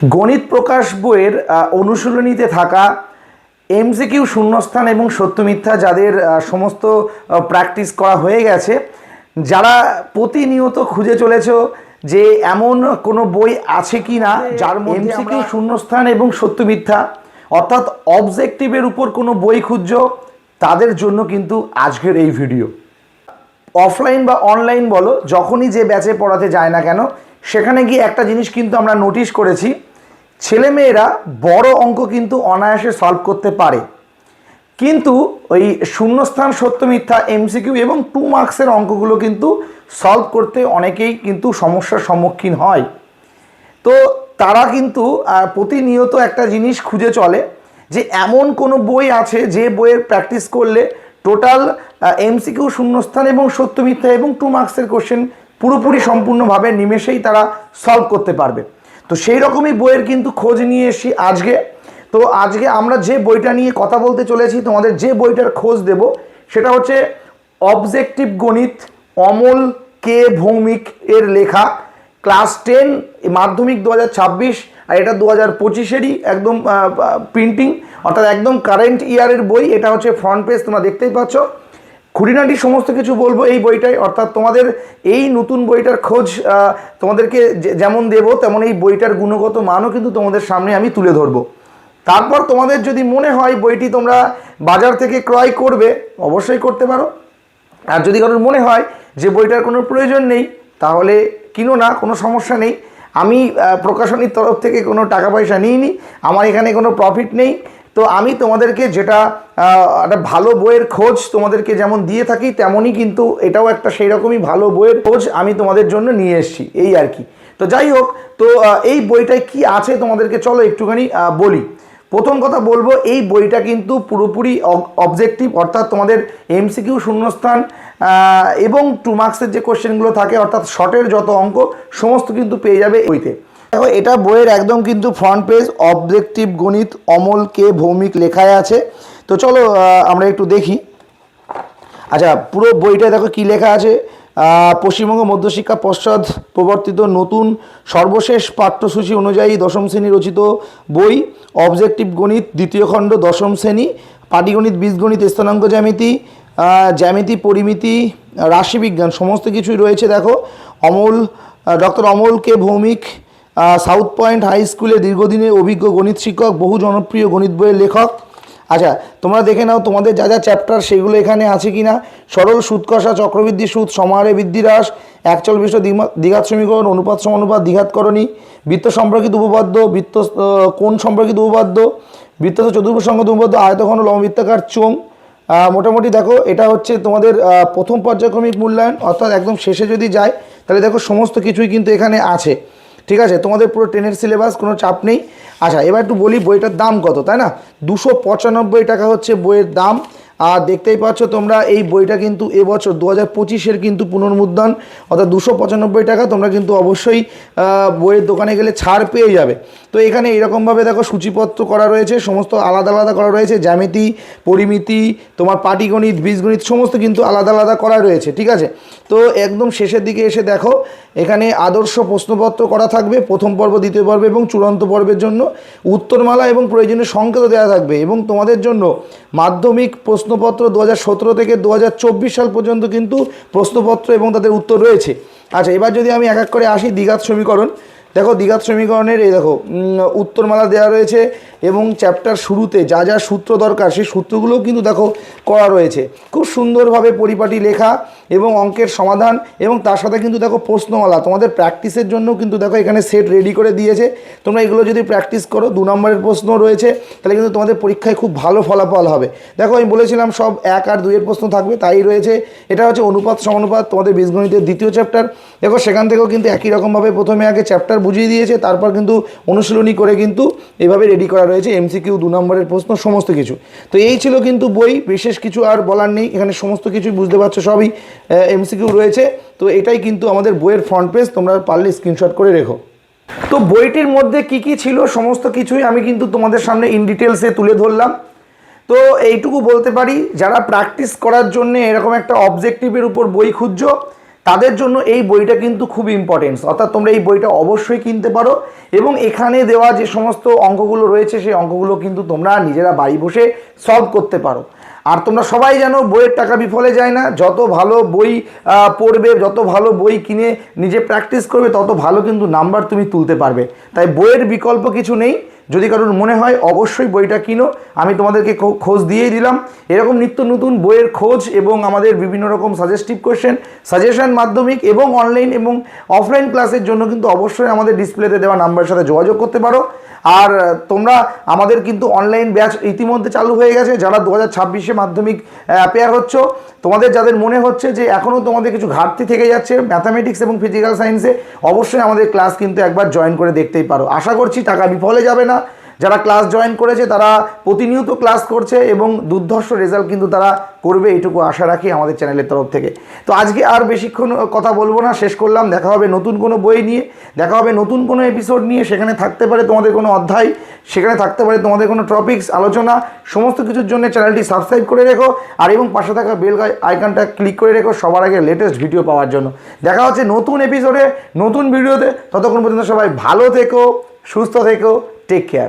গণিত প্রকাশ বইয়ের অনুশীলনীতে থাকা এমসিকিউ শূন্যস্থান এবং সত্য মিথ্যা যাদের সমস্ত প্র্যাকটিস করা হয়ে গেছে যারা প্রতিনিয়ত খুঁজে চলেছো যে এমন কোনো বই আছে কি না যার মধ্যে এমসিকিউ শূন্যস্থান এবং সত্য মিথ্যা অর্থাৎ অবজেক্টিভের উপর কোনো বই খুঁজছো তাদের জন্য কিন্তু আজকের এই ভিডিও। অফলাইন বা অনলাইন বলো যখনই যে ব্যাচে পড়াতে যায় না কেন সেখানে গিয়ে একটা জিনিস কিন্তু আমরা নোটিশ করেছি ছেলেমেয়েরা বড় অঙ্ক কিন্তু অনায়াসে সলভ করতে পারে। কিন্তু ওই শূন্যস্থান সত্য মিথ্যা এমসিকিউ এবং টু মার্কসের অঙ্কগুলো কিন্তু সলভ করতে অনেকেই কিন্তু সমস্যার সম্মুখীন হয়। তো তারা কিন্তু প্রতিনিয়ত একটা জিনিস খুঁজে চলে যে এমন কোনো বই আছে যে বইয়ের প্র্যাকটিস করলে টোটাল এমসিকিউ শূন্যস্থান এবং সত্য মিথ্যা এবং টু মার্কসের কোশ্চেন পুরোপুরি সম্পূর্ণভাবে নিমেষেই তারা সলভ করতে পারবে। তো সেই রকমই বইয়ের কিন্তু খোঁজ নিয়ে এসেছি আজকে। তো আজকে আমরা যে বইটা নিয়ে কথা বলতে চলেছি, তোমাদের যে বইটার খোঁজ দেব, সেটা হচ্ছে অবজেক্টিভ গণিত, অমল কে ভৌমিক এর লেখা। ক্লাস টেন, মাধ্যমিক দু হাজার ছাব্বিশ আর এটা দু হাজার পঁচিশেরই একদম প্রিন্টিং অর্থাৎ একদম কারেন্ট ইয়ারের বই। এটা হচ্ছে ফ্রন্ট পেজ তোমরা দেখতেই পাচ্ছ। খুঁটিনাটি সমস্ত কিছু বলব এই বইটাই অর্থাৎ তোমাদের এই নতুন বইটার খোঁজ তোমাদেরকে যেমন দেবো, তেমন এই বইটার গুণগত মানও কিন্তু তোমাদের সামনে আমি তুলে ধরবো। তারপর তোমাদের যদি মনে হয় বইটি তোমরা বাজার থেকে ক্রয় করবে, অবশ্যই করতে পারো। আর যদি কারোর মনে হয় যে বইটার কোনো প্রয়োজন নেই, তাহলে কিনো না, কোনো সমস্যা নেই। আমি প্রকাশনীর তরফ থেকে কোনো টাকা পয়সা নিইনি, আমার এখানে কোনো প্রফিট নেই। তো আমি তোমাদেরকে যেটা একটা ভালো বইয়ের খোঁজ তোমাদেরকে যেমন দিয়ে থাকি, তেমনই কিন্তু এটাও একটা সেই রকমই ভালো বইয়ের খোঁজ আমি তোমাদের জন্য নিয়ে এসেছি, এই আর কি। তো যাই হোক, তো এই বইটায় কি আছে তোমাদেরকে চলো একটুখানি বলি। প্রথম কথা বলব, এই বইটা কিন্তু পুরোপুরি অবজেক্টিভ অর্থাৎ তোমাদের এমসিকিউ শূন্যস্থান এবং টু মার্কসের যে কোশ্চেনগুলো থাকে, অর্থাৎ শর্টের যত অঙ্ক, সমস্ত কিন্তু পেয়ে যাবে বইতে। এটা বইয়ের একদম কিন্তু ফ্রন্ট পেজ অবজেক্টিভ গণিত, অমল কে ভৌমিক লেখায় আছে। তো চলো আমরা একটু দেখি। আচ্ছা পুরো বইটা দেখো কি লেখা আছে? পশ্চিমবঙ্গ মধ্যশিক্ষা পশ্চাৎ প্রবর্তিত নতুন সর্বশেষ পাঠ্যসূচি অনুযায়ী দশম শ্রেণি রচিত বই অবজেক্টিভ গণিত, দ্বিতীয় খণ্ড, দশম শ্রেণি, পাটিগণিত, বীজগণিত, স্থানাঙ্ক জ্যামিতি জ্যামিতি, পরিমিতি, রাশিবিজ্ঞান, সমস্ত কিছুই রয়েছে দেখো। Amal doctor Amal K Bhowmik South Point high স্কুলে দীর্ঘদিনের অভিজ্ঞ গণিত শিক্ষক, বহু জনপ্রিয় গণিত বইয়ের লেখক। আচ্ছা তোমরা দেখে নাও তোমাদের যা যা চ্যাপ্টার সেগুলো এখানে আছে কি না সরল সুদ কষা, চক্রবৃদ্ধি সুদ, সমাহারে বৃদ্ধিহ্রাস একচল বিশ্ব দ্বিঘাত সমীকরণ, অনুপাত সমানুপাত দ্বিঘাতকরণী বৃত্ত সম্পর্কিত উপপাদ্য, বৃত্ত কোণ সম্পর্কিত উপপাদ্য, বৃত্ত চতুর্ভুজ উপপাদ্য, আয়তঘন, লম্ববৃত্তাকার চোং মোটামুটি দেখো, এটা হচ্ছে তোমাদের প্রথম পর্যায়ক্রমিক মূল্যায়ন, অর্থাৎ একদম শেষে যদি যায়, তাহলে দেখো সমস্ত কিছুই কিন্তু এখানে আছে। ঠিক আছে? তোমাদের পুরো টেনের সিলেবাস কোনো চাপ নেই। আচ্ছা এবার একটু বলি বইটার দাম কত, তাই না? দুশো পঁচানব্বই টাকা হচ্ছে বইয়ের দাম। আর দেখতেই পাচ্ছ তোমরা এই বইটা কিন্তু এবছর দু হাজার পঁচিশের কিন্তু পুনর্মুদ্রণ, অর্থাৎ দুশো পঁচানব্বই টাকা তোমরা কিন্তু অবশ্যই বইয়ের দোকানে গেলে ছাড় পেয়ে যাবে। তো এখানে এরকমভাবে দেখো সূচিপত্র করা রয়েছে, সমস্ত আলাদা আলাদা করা রয়েছে, জ্যামিতি, পরিমিতি, তোমার পাটিগণিত, বীজগণিত, সমস্ত কিন্তু আলাদা আলাদা করা রয়েছে, ঠিক আছে? তো একদম শেষের দিকে এসে দেখো, এখানে আদর্শ প্রশ্নপত্র করা থাকবে, প্রথম পর্ব, দ্বিতীয় পর্ব এবং চূড়ান্ত পর্বের জন্য। উত্তরমালা এবং প্রয়োজনীয় সংকেত দেওয়া থাকবে এবং তোমাদের জন্য মাধ্যমিক প্রশ্নপত্র দু হাজার সতেরো থেকে দুহাজার চব্বিশ সাল পর্যন্ত কিন্তু প্রশ্নপত্র এবং তাদের উত্তর রয়েছে। আচ্ছা এবার যদি আমি এক এক করে আসি দ্বিঘাত সমীকরণ দেখো দ্বিঘাত সমীকরণের এই দেখো উত্তরমালা দেওয়া রয়েছে এবং চ্যাপ্টার শুরুতে যা যা সূত্র দরকার, সেই সূত্রগুলোও কিন্তু দেখো করা রয়েছে। খুব সুন্দরভাবে পরিপাটি লেখা এবং অঙ্কের সমাধান এবং তার সাথে কিন্তু দেখো প্রশ্নমালা। তোমাদের প্র্যাকটিসের জন্য কিন্তু দেখো এখানে সেট রেডি করে দিয়েছে। তোমরা এগুলো যদি প্র্যাকটিস করো, দু নম্বরের প্রশ্ন রয়েছে, তাহলে কিন্তু তোমাদের পরীক্ষায় খুব ভালো ফলাফল হবে। দেখো, আমি বলেছিলাম সব এক আর দুইয়ের প্রশ্ন থাকবে, তাই রয়েছে। এটা হচ্ছে অনুপাত সমানুপাত, তোমাদের বীজগণিতের দ্বিতীয় চ্যাপ্টার দেখো, সেখান থেকেও কিন্তু একই রকমভাবে প্রথমে আগে চ্যাপ্টার বুঝিয়ে দিয়েছে, তারপর কিন্তু অনুশীলনী করে কিন্তু এভাবে রেডি করা রয়েছে এমসিকিউ দু নম্বরের প্রশ্ন, সমস্ত কিছু। তো এই ছিল কিন্তু বই, বিশেষ কিছু আর বলার নেই, এখানে সমস্ত কিছুই বুঝতে পারছ, সবই এমসিকিউ রয়েছে। তো এটাই কিন্তু আমাদের বইয়ের ফ্রন্ট পেজ তোমরা পারলে স্ক্রিনশট করে রেখো। তো বইটির মধ্যে কি কি ছিল, সমস্ত কিছুই আমি কিন্তু তোমাদের সামনে ইন ডিটেলসে তুলে ধরলাম। তো এইটুকু বলতে পারি, যারা প্র্যাকটিস করার জন্য এরকম একটা অবজেক্টিভের উপর বই খুঁজছো তাদের জন্য এই বইটা কিন্তু খুব ইম্পর্টেন্স অর্থাৎ তোমরা এই বইটা অবশ্যই কিনতে পারো এবং এখানে দেওয়া যে সমস্ত অঙ্কগুলো রয়েছে, সেই অঙ্কগুলো কিন্তু তোমরা নিজেরা বাড়ি বসে সলভ করতে পারো। আর তোমরা সবাই জানো, বইয়ের টাকা বিফলে যায় না। যত ভালো বই পড়বে, যত ভালো বই কিনে নিজে প্র্যাকটিস করবে, তত ভালো কিন্তু নাম্বার তুমি তুলতে পারবে। তাই বইয়ের বিকল্প কিছু নেই। যদি কারোর মনে হয়, অবশ্যই বইটা কিনো। আমি তোমাদেরকে খোঁজ দিয়েই দিলাম। এরকম নিত্য নতুন বইয়ের খোঁজ এবং আমাদের বিভিন্ন রকম সাজেস্টিভ কোয়েশ্চেন সাজেশন মাধ্যমিক এবং অনলাইন এবং অফলাইন ক্লাসের জন্য কিন্তু অবশ্যই আমাদের ডিসপ্লেতে দেওয়া নাম্বারের সাথে যোগাযোগ করতে পারো। আর, তোমরা আমাদের কিন্তু অনলাইন ব্যাচ ইতিমধ্যে চালু হয়ে গেছে। যারা দু হাজার ছাব্বিশে মাধ্যমিক অ্যাপেয়ার হচ্ছ, তোমাদের যাদের মনে হচ্ছে যে এখনও তোমাদের কিছু ঘাটতি থেকে যাচ্ছে ম্যাথামেটিক্স এবং ফিজিক্যাল সায়েন্সে অবশ্যই আমাদের ক্লাস কিন্তু একবার জয়েন করে দেখতেই পারো। আশা করছি টাকা বিফলে যাবে না। যারা ক্লাস জয়েন করেছে, তারা প্রতিনিয়ত ক্লাস করছে এবং দুর্ধর্ষ রেজাল্ট কিন্তু তারা করবে, এইটুকু আশা রাখি আমাদের চ্যানেলের তরফ থেকে। তো আজকে আর বেশিক্ষণ কথা বলব না, শেষ করলাম। দেখা হবে নতুন কোনো বই নিয়ে, দেখা হবে নতুন কোনো এপিসোড নিয়ে। সেখানে থাকতে পারে তোমাদের কোনো অধ্যায়, সেখানে থাকতে পারে তোমাদের কোনো টপিকস আলোচনা, সমস্ত কিছুর জন্য চ্যানেলটি সাবস্ক্রাইব করে রেখো। আর এবং পাশে থাকা বেল আইকনটা ক্লিক করে রেখো সবার আগে লেটেস্ট ভিডিও পাওয়ার জন্য। দেখা হচ্ছে নতুন এপিসোডে নতুন ভিডিওতে ততক্ষণ পর্যন্ত সবাই ভালো থেকো, সুস্থ থেকো টেক কেয়ার